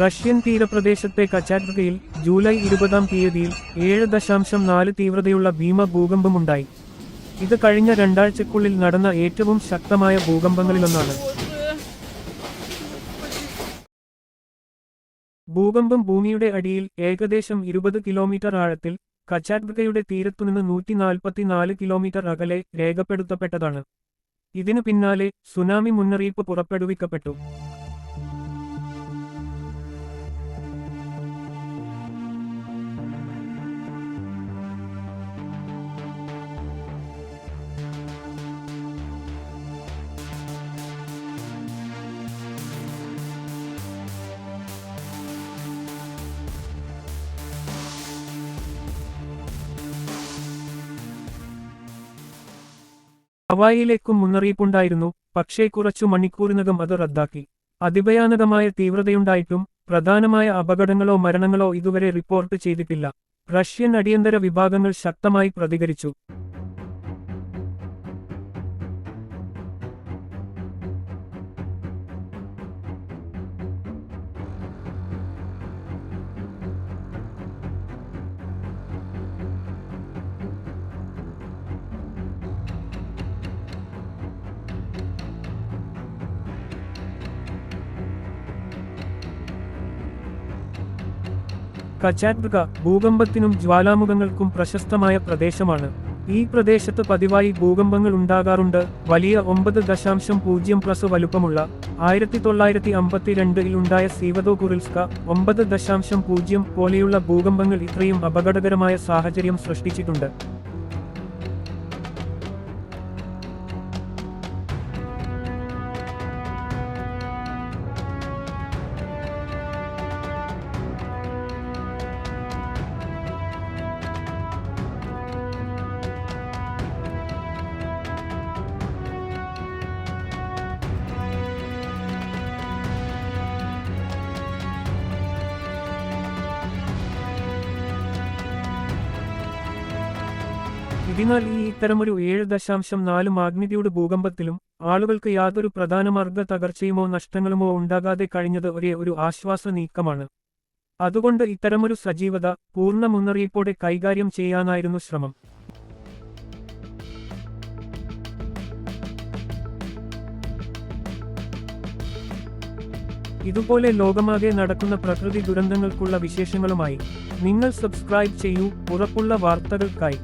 Russian തീരപ്രദേശത്തെ കച്ചാറ്റ്കയിൽ July ഇരുപതാം തീയതിയിൽ ഏഴ് ദശാംശം നാല് തീവ്രതയുള്ള ഭീമ ഭൂകമ്പമുണ്ടായി. ഇത് കഴിഞ്ഞ രണ്ടാഴ്ചക്കുള്ളിൽ നടന്ന ഏറ്റവും ശക്തമായ ഭൂകമ്പങ്ങളിലൊന്നാണ്. ഭൂകമ്പം ഭൂമിയുടെ അടിയിൽ ഏകദേശം ഇരുപത് കിലോമീറ്റർ ആഴത്തിൽ കച്ചാറ്റ്കയുടെ തീരത്തുനിന്ന് നൂറ്റി നാൽപ്പത്തിനാല് കിലോമീറ്റർ അകലെ രേഖപ്പെടുത്തപ്പെട്ടതാണ്. ഇതിനു പിന്നാലെ സുനാമി മുന്നറിയിപ്പ് പുറപ്പെടുവിക്കപ്പെട്ടു ഹവായിയിലേക്കും മുന്നറിയിപ്പുണ്ടായിരുന്നു. പക്ഷേ കുറച്ചു മണിക്കൂറിനകം അത് റദ്ദാക്കി. അതിഭയാനകമായ തീവ്രതയുണ്ടായിട്ടും പ്രധാനമായ അപകടങ്ങളോ മരണങ്ങളോ ഇതുവരെ റിപ്പോർട്ട് ചെയ്തിട്ടില്ല. റഷ്യൻ അടിയന്തര വിഭാഗങ്ങൾ ശക്തമായി പ്രതികരിച്ചു. കച്ചാറ്റ്ക ഭൂകമ്പത്തിനും ജ്വാലാമുഖങ്ങൾക്കും പ്രശസ്തമായ പ്രദേശമാണ്. ഈ പ്രദേശത്ത് പതിവായി ഭൂകമ്പങ്ങൾ ഉണ്ടാകാറുണ്ട്. വലിയ ഒമ്പത് ദശാംശം പൂജ്യം പ്ലസ് വലുപ്പമുള്ള ആയിരത്തി തൊള്ളായിരത്തി അമ്പത്തിരണ്ടിൽ ഉണ്ടായ സീവതോ കുറിൽസ്ക ഒമ്പത് ദശാംശം പൂജ്യം പോലെയുള്ള ഭൂകമ്പങ്ങൾ ഇത്രയും അപകടകരമായ സാഹചര്യം സൃഷ്ടിച്ചിട്ടുണ്ട്. ഇതിനാൽ ഈ ഇത്തരമൊരു ഏഴ് ദശാംശം നാല് മാഗ്നിറ്റ്യൂഡ് ഭൂകമ്പത്തിലും ആളുകൾക്ക് യാതൊരു പ്രധാന മാർഗ തകർച്ചയുമോ നഷ്ടങ്ങളുമോ ഉണ്ടാകാതെ കഴിഞ്ഞത് ഒരേ ഒരു ആശ്വാസ നീക്കമാണ്. അതുകൊണ്ട് ഇത്തരമൊരു സജീവത പൂർണ മുന്നറിയിപ്പോടെ കൈകാര്യം ചെയ്യാനായിരുന്നു ശ്രമം. ഇതുപോലെ ലോകമാകെ നടക്കുന്ന പ്രകൃതി ദുരന്തങ്ങൾക്കുള്ള വിശേഷങ്ങളുമായി നിങ്ങൾ സബ്സ്ക്രൈബ് ചെയ്യൂ. ഉറപ്പുള്ള വാർത്തകൾക്കായി